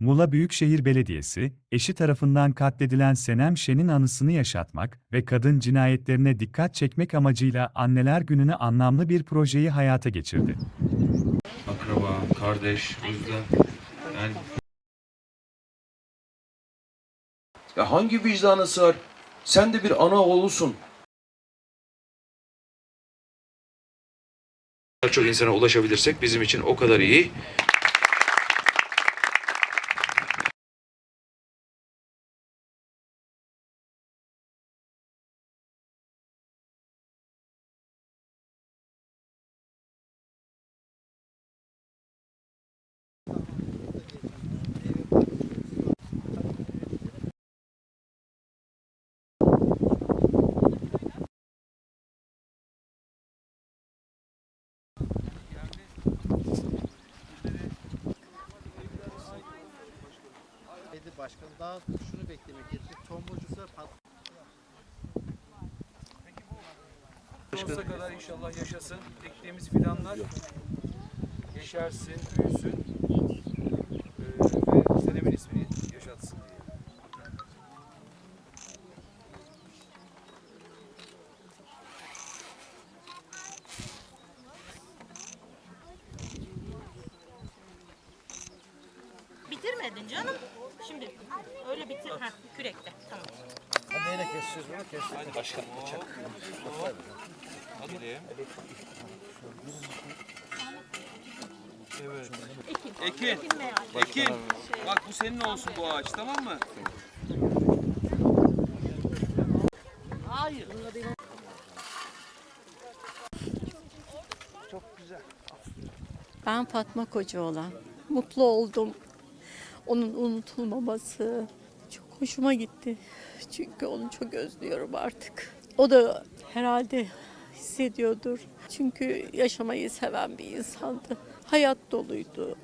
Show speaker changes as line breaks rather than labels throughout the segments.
Muğla Büyükşehir Belediyesi, eşi tarafından katledilen Senem Şen'in anısını yaşatmak ve kadın cinayetlerine dikkat çekmek amacıyla Anneler Günü'nü anlamlı bir projeyi hayata geçirdi.
akraba, kardeş, o yüzden yani
Ya hangi vicdana sığar? Sen de bir ana oğlusun.
çok insana ulaşabilirsek bizim için o kadar iyi.
Başkanım daha şunu beklemek gerekir. Tombocusu ve pat
Sonsuza kadar inşallah yaşasın. Ektiğimiz fidanlar yeşersin, büyüsün ee, ve Senem'in ismini yaşatsın diye.
Bitirmedin canım. Şimdi öyle bitir. Ha, kürekte. Tamam.
neyle keseceğiz bunu? Keseceğiz.
Ekin,
Ekin meğer.
Ekin. Bak bu senin olsun bu ağaç tamam mı?
Ben Fatma Kocaoğlan. Mutlu oldum. Onun unutulmaması çok hoşuma gitti. Çünkü onu çok özlüyorum artık. O da herhalde hissediyordur. Çünkü yaşamayı seven bir insandı. Hayat doluydu.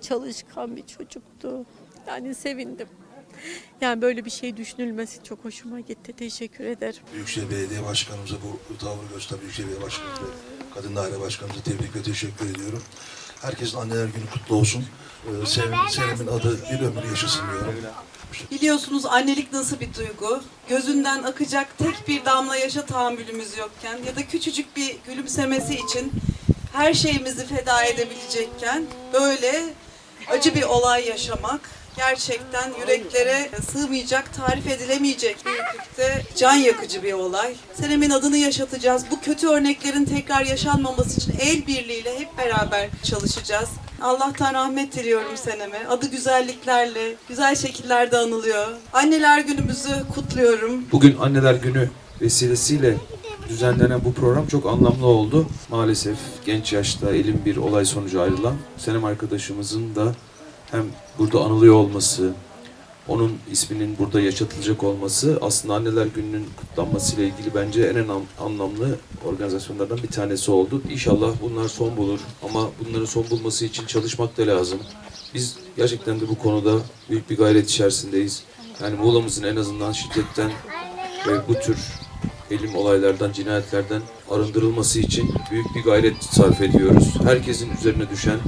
Çalışkan bir çocuktu. Yani sevindim. Yani böyle bir şey düşünülmesi çok hoşuma gitti. Teşekkür ederim.
Büyükşehir Belediye Başkanımıza bu, bu tavrı gösteren Büyükşehir Belediye Başkanımıza, Kadın Daire Başkanımıza tebrik ve teşekkür ediyorum. Herkesin anneler günü kutlu olsun. Ee, Senem'in adı bir ömür yaşasın diyorum.
Biliyorsunuz annelik nasıl bir duygu? Gözünden akacak tek bir damla yaşa tahammülümüz yokken ya da küçücük bir gülümsemesi için her şeyimizi feda edebilecekken böyle acı bir olay yaşamak gerçekten yüreklere sığmayacak, tarif edilemeyecek büyüklükte can yakıcı bir olay. Senem'in adını yaşatacağız. Bu kötü örneklerin tekrar yaşanmaması için el birliğiyle hep beraber çalışacağız. Allah'tan rahmet diliyorum Senem'e. Adı güzelliklerle, güzel şekillerde anılıyor. Anneler günümüzü kutluyorum.
Bugün Anneler Günü vesilesiyle düzenlenen bu program çok anlamlı oldu. Maalesef genç yaşta elim bir olay sonucu ayrılan Senem arkadaşımızın da hem burada anılıyor olması, onun isminin burada yaşatılacak olması aslında Anneler Günü'nün kutlanmasıyla ilgili bence en anlamlı organizasyonlardan bir tanesi oldu. İnşallah bunlar son bulur ama bunların son bulması için çalışmak da lazım. Biz gerçekten de bu konuda büyük bir gayret içerisindeyiz. Yani Muğla'mızın en azından şiddetten ve bu tür elim olaylardan, cinayetlerden arındırılması için büyük bir gayret sarf ediyoruz. Herkesin üzerine düşen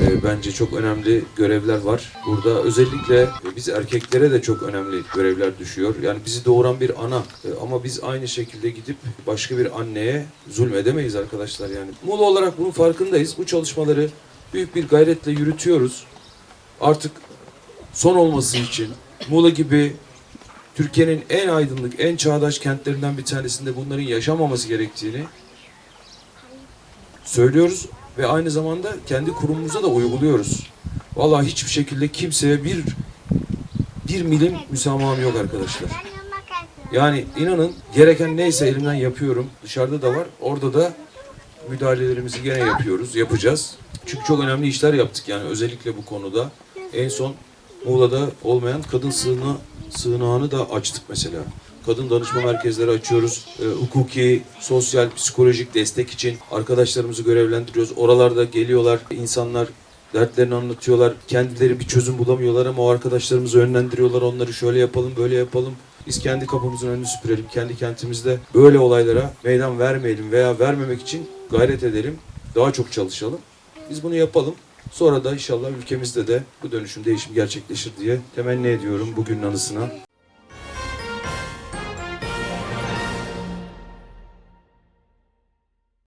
e, bence çok önemli görevler var. Burada özellikle e, biz erkeklere de çok önemli görevler düşüyor. Yani bizi doğuran bir ana E, ama biz aynı şekilde gidip başka bir anneye zulmedemeyiz arkadaşlar yani. Muğla olarak bunun farkındayız. Bu çalışmaları büyük bir gayretle yürütüyoruz. Artık son olması için Muğla gibi Türkiye'nin en aydınlık, en çağdaş kentlerinden bir tanesinde bunların yaşanmaması gerektiğini söylüyoruz ve aynı zamanda kendi kurumumuza da uyguluyoruz. Vallahi hiçbir şekilde kimseye bir bir milim müsamaham yok arkadaşlar. Yani inanın gereken neyse elimden yapıyorum. Dışarıda da var. Orada da müdahalelerimizi gene yapıyoruz, yapacağız. Çünkü çok önemli işler yaptık yani özellikle bu konuda. En son Muğla'da olmayan kadın sığınağı, sığınağını da açtık mesela. Kadın danışma merkezleri açıyoruz. E, hukuki, sosyal, psikolojik destek için arkadaşlarımızı görevlendiriyoruz. Oralarda geliyorlar insanlar dertlerini anlatıyorlar. Kendileri bir çözüm bulamıyorlar ama o arkadaşlarımızı yönlendiriyorlar. Onları şöyle yapalım, böyle yapalım. Biz kendi kapımızın önünü süpürelim. Kendi kentimizde böyle olaylara meydan vermeyelim veya vermemek için gayret edelim. Daha çok çalışalım. Biz bunu yapalım. Sonra da inşallah ülkemizde de bu dönüşüm değişim gerçekleşir diye temenni ediyorum bugünün anısına.